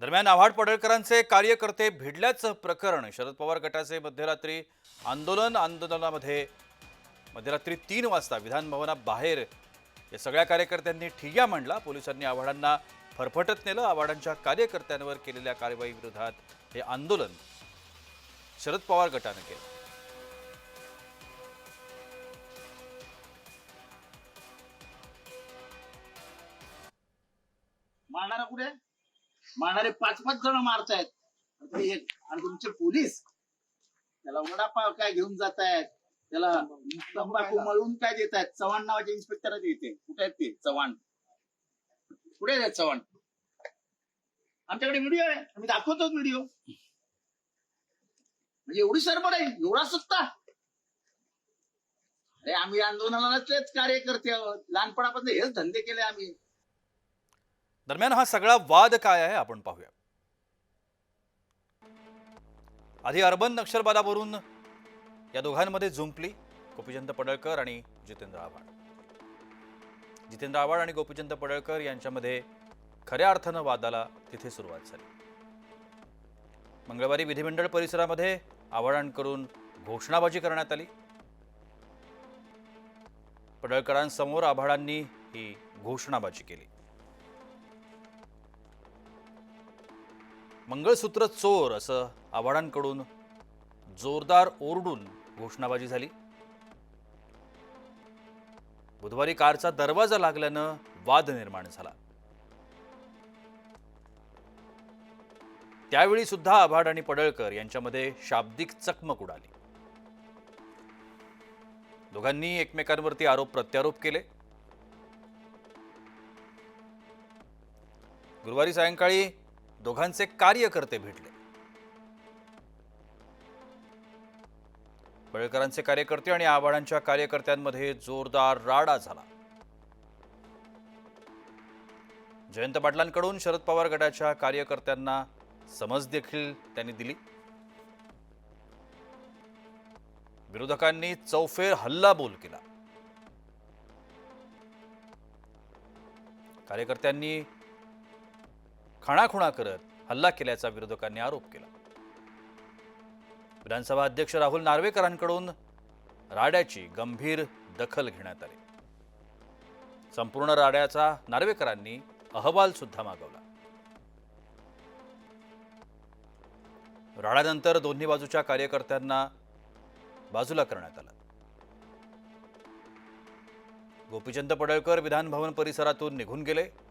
दरम्यान आव्हाड पडळकरांचे कार्यकर्ते भिडल्याचं प्रकरण शरद पवार गटाचे मध्यरात्री आंदोलन आंदोलनामध्ये मध्यरात्री तीन वाजता विधानभवनाबाहेर या सगळ्या कार्यकर्त्यांनी ठिय्या मांडला. पोलिसांनी आव्हाडांना फरफटत नेलं. आव्हाडांच्या कार्यकर्त्यांवर केलेल्या कारवाईविरोधात हे आंदोलन शरद पवार गटानं केलं. मारणारा कुठे? मारणारे पाच पाच जण मारतायत. आणि एक आणि तुमचे पोलीस? त्याला वडापाव काय घेऊन जात आहेत त्याला तंबाखू मळून काय देत आहेत चव्हाण नावाचे इन्स्पेक्टर येते कुठे आहेत ते? चव्हाण. कुठे आहेत चव्हाण? आमच्याकडे व्हिडिओ आहे. आम्ही दाखवतो व्हिडिओ म्हणजे एवढी सरबड आहे. एवढा सत्ता अरे आम्ही आंदोलनालाच कार्यकर्ते आहोत. लहानपणापासून हेच धंदे केले आम्ही. दरम्यान हा सगळा वाद काय आहे आपण पाहूया. आधी अर्बन नक्षलवादावरून या दोघांमध्ये जुंपली गोपीचंद पडळकर आणि जितेंद्र आव्हाड. जितेंद्र आव्हाड आणि गोपीचंद पडळकर यांच्यामध्ये खऱ्या अर्थानं वादाला तिथे सुरुवात झाली. मंगळवारी विधिमंडळ परिसरामध्ये आव्हाडांकडून घोषणाबाजी करण्यात आली. पडळकरांसमोर आव्हाडांनी ही घोषणाबाजी केली. मंगळसूत्र चोर असं आव्हाडांकडून जोरदार ओरडून घोषणाबाजी झाली. बुधवारी कारचा दरवाजा लागल्यानं वाद निर्माण झाला. त्यावेळी सुद्धा आव्हाड आणि पडळकर यांच्यामध्ये शाब्दिक चकमक उडाली. दोघांनी एकमेकांवरती आरोप प्रत्यारोप केले. गुरुवारी सायंकाळी दोघांचे कार्यकर्ते भेटले. पळेकरांचे कार्यकर्ते आणि आव्हाडांच्या कार्यकर्त्यांमध्ये जोरदार राडा झाला. जयंत पाटलांकडून शरद पवार गटाच्या कार्यकर्त्यांना समज देखील त्यांनी दिली. विरोधकांनी चौफेर हल्लाबोल केला. कार्यकर्त्यांनी खाणाखुणा करत हल्ला केल्याचा विरोधकांनी आरोप केला. विधानसभा अध्यक्ष राहुल नार्वेकरांकडून राड्याची गंभीर दखल घेण्यात आली. संपूर्ण राड्याचा नार्वेकरांनी अहवाल सुद्धा मागवला. राड्यानंतर दोन्ही बाजूच्या कार्यकर्त्यांना बाजूला करण्यात आलं. गोपीचंद पडळकर विधानभवन परिसरातून निघून गेले.